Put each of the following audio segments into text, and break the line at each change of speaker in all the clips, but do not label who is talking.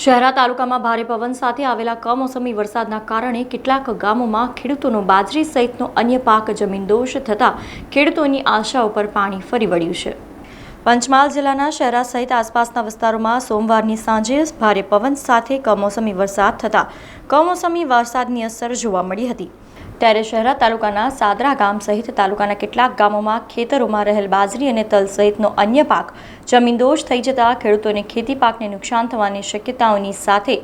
શહેરા તાલુકામાં ભારે પવન સાથે આવેલા કમોસમી વરસાદના કારણે કેટલાક ગામોમાં ખેડૂતોનો બાજરી સહિતનો અન્ય પાક જમીનદોષ થતાં ખેડૂતોની આશા ઉપર પાણી ફરી વળ્યું છે. પંચમહાલ જિલ્લાના શહેરા સહિત આસપાસના વિસ્તારોમાં સોમવારની સાંજે ભારે પવન સાથે કમોસમી વરસાદ થતાં કમોસમી વરસાદની અસર જોવા મળી હતી. ત્યારે શહેરા તાલુકાના સાદરા ગામ સહિત તાલુકાના કેટલાક ગામોમાં ખેતરોમાં રહેલ બાજરી અને તલ સહિતનો અન્ય પાક જમીનદોષ થઈ જતા ખેડૂતોને ખેતી પાકને નુકસાન થવાની શક્યતાઓની સાથે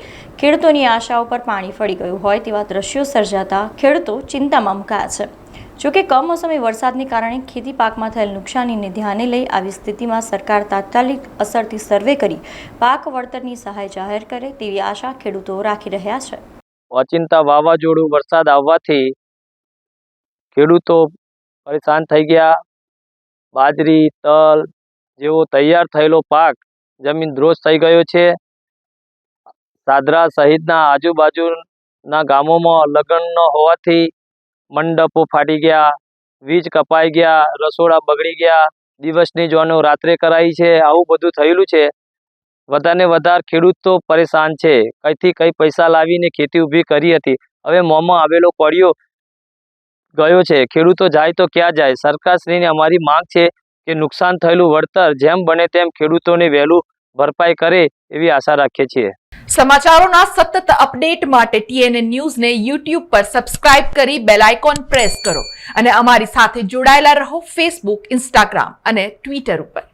ખેડૂતોની આશાઓ પર પાણી ફળી ગયું હોય તેવા દ્રશ્યો સર્જાતા ખેડૂતો ચિંતામાં મુકાયા છે. જોકે કમોસમી વરસાદને કારણે ખેતી પાકમાં થયેલ નુકસાનીને ધ્યાને લઈ આવી સ્થિતિમાં સરકાર તાત્કાલિક અસરથી સર્વે કરી પાક વળતરની સહાય જાહેર કરે તેવી આશા ખેડૂતો રાખી રહ્યા છે.
ઓચિંતા વાવાઝોડું વરસાદ આવવાથી ખેડૂતો પરેશાન થઈ ગયા. બાજરી, તલ જેવો તૈયાર થયેલો પાક જમીન ધ્રોસ થઈ ગયો છે. સાદરા સહિતના આજુબાજુના ગામોમાં લગ્ન હોવાથી મંડપો ફાટી ગયા. વીજ કપાઈ ગયા, રસોડા બગડી ગયા. દિવસની જોનો રાત્રે કરાઈ છે. આવું બધું થયેલું છે. વધારે વધારે ખેડૂત પરેશાન છે. કઈથી કઈ પૈસા લાવીને ખેતી ઊભી કરી હતી. હવે મોંમાં આવેલો પડ્યો ગયો છે. ખેડૂતો જાય તો ક્યાં જાય? સરકારશ્રીને અમારી માંગ છે કે નુકસાન થયેલું વળતર જેમ બને તેમ ખેડૂતોને વહેલું ભરપાઈ કરે એવી આશા રાખીએ છીએ.
સમાચારોના સતત અપડેટ માટે ટીએનએ ન્યૂઝને યુટ્યુબ પર સબસ્ક્રાઇબ કરી બેલ આઇકોન પ્રેસ કરો અને અમારી સાથે જોડાયેલા રહો ફેસબુક, ઇન્સ્ટાગ્રામ અને ટ્વિટર ઉપર.